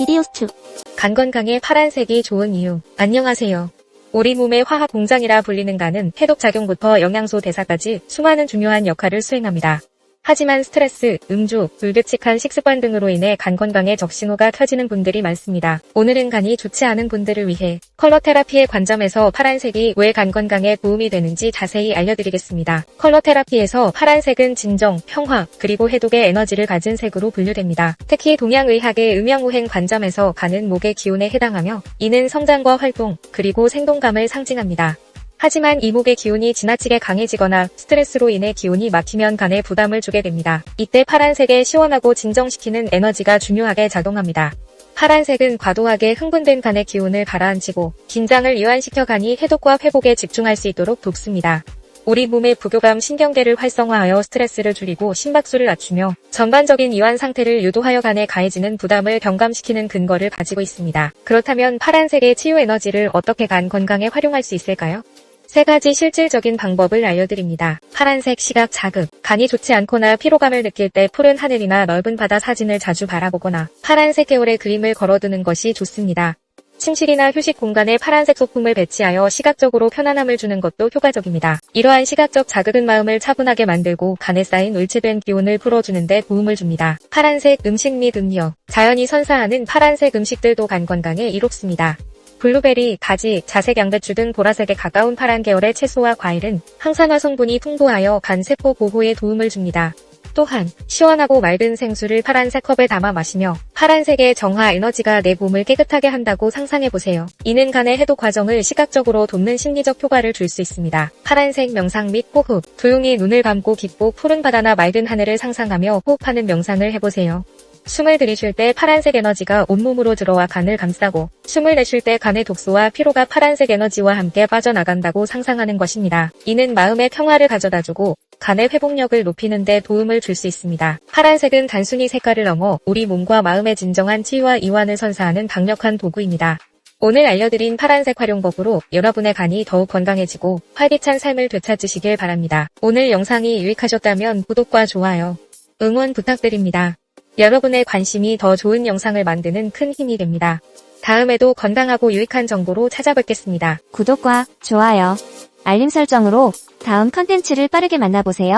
디디오스투 간 건강에 파란색이 좋은 이유. 안녕하세요. 우리 몸의 화학 공장이라 불리는 간은 해독 작용부터 영양소 대사까지 수많은 중요한 역할을 수행합니다. 하지만 스트레스, 음주, 불규칙한 식습관 등으로 인해 간 건강에 적신호가 켜지는 분들이 많습니다. 오늘은 간이 좋지 않은 분들을 위해 컬러 테라피의 관점에서 파란색이 왜 간 건강에 도움이 되는지 자세히 알려드리겠습니다. 컬러 테라피에서 파란색은 진정, 평화, 그리고 해독의 에너지를 가진 색으로 분류됩니다. 특히 동양의학의 음영우행 관점에서 간은 목의 기운에 해당하며 이는 성장과 활동, 그리고 생동감을 상징합니다. 하지만 이목의 기운이 지나치게 강해지거나 스트레스로 인해 기운이 막히면 간에 부담을 주게 됩니다. 이때 파란색의 시원하고 진정시키는 에너지가 중요하게 작용합니다. 파란색은 과도하게 흥분된 간의 기운을 가라앉히고 긴장을 이완시켜 간이 해독과 회복에 집중할 수 있도록 돕습니다. 우리 몸의 부교감 신경계를 활성화하여 스트레스를 줄이고 심박수를 낮추며 전반적인 이완 상태를 유도하여 간에 가해지는 부담을 경감시키는 근거를 가지고 있습니다. 그렇다면 파란색의 치유 에너지를 어떻게 간 건강에 활용할 수 있을까요? 세 가지 실질적인 방법을 알려드립니다. 파란색 시각 자극. 간이 좋지 않거나 피로감을 느낄 때 푸른 하늘이나 넓은 바다 사진을 자주 바라보거나 파란색 계열의 그림을 걸어두는 것이 좋습니다. 침실이나 휴식 공간에 파란색 소품을 배치하여 시각적으로 편안함을 주는 것도 효과적입니다. 이러한 시각적 자극은 마음을 차분하게 만들고 간에 쌓인 울체된 기운을 풀어주는데 도움을 줍니다. 파란색 음식 및 음료. 자연이 선사하는 파란색 음식들도 간 건강에 이롭습니다. 블루베리, 가지, 자색 양배추 등 보라색에 가까운 파란 계열의 채소와 과일은 항산화 성분이 풍부하여 간 세포 보호에 도움을 줍니다. 또한 시원하고 맑은 생수를 파란색 컵에 담아 마시며 파란색의 정화 에너지가 내 몸을 깨끗하게 한다고 상상해보세요. 이는 간의 해독 과정을 시각적으로 돕는 심리적 효과를 줄 수 있습니다. 파란색 명상 및 호흡. 조용히 눈을 감고 깊고 푸른 바다나 맑은 하늘을 상상하며 호흡하는 명상을 해보세요. 숨을 들이쉴 때 파란색 에너지가 온몸으로 들어와 간을 감싸고 숨을 내쉴 때 간의 독소와 피로가 파란색 에너지와 함께 빠져나간다고 상상하는 것입니다. 이는 마음의 평화를 가져다주고 간의 회복력을 높이는 데 도움을 줄 수 있습니다. 파란색은 단순히 색깔을 넘어 우리 몸과 마음의 진정한 치유와 이완을 선사하는 강력한 도구입니다. 오늘 알려드린 파란색 활용법으로 여러분의 간이 더욱 건강해지고 활기찬 삶을 되찾으시길 바랍니다. 오늘 영상이 유익하셨다면 구독과 좋아요, 응원 부탁드립니다. 여러분의 관심이 더 좋은 영상을 만드는 큰 힘이 됩니다. 다음에도 건강하고 유익한 정보로 찾아뵙겠습니다. 구독과 좋아요 알림 설정으로 다음 컨텐츠를 빠르게 만나보세요.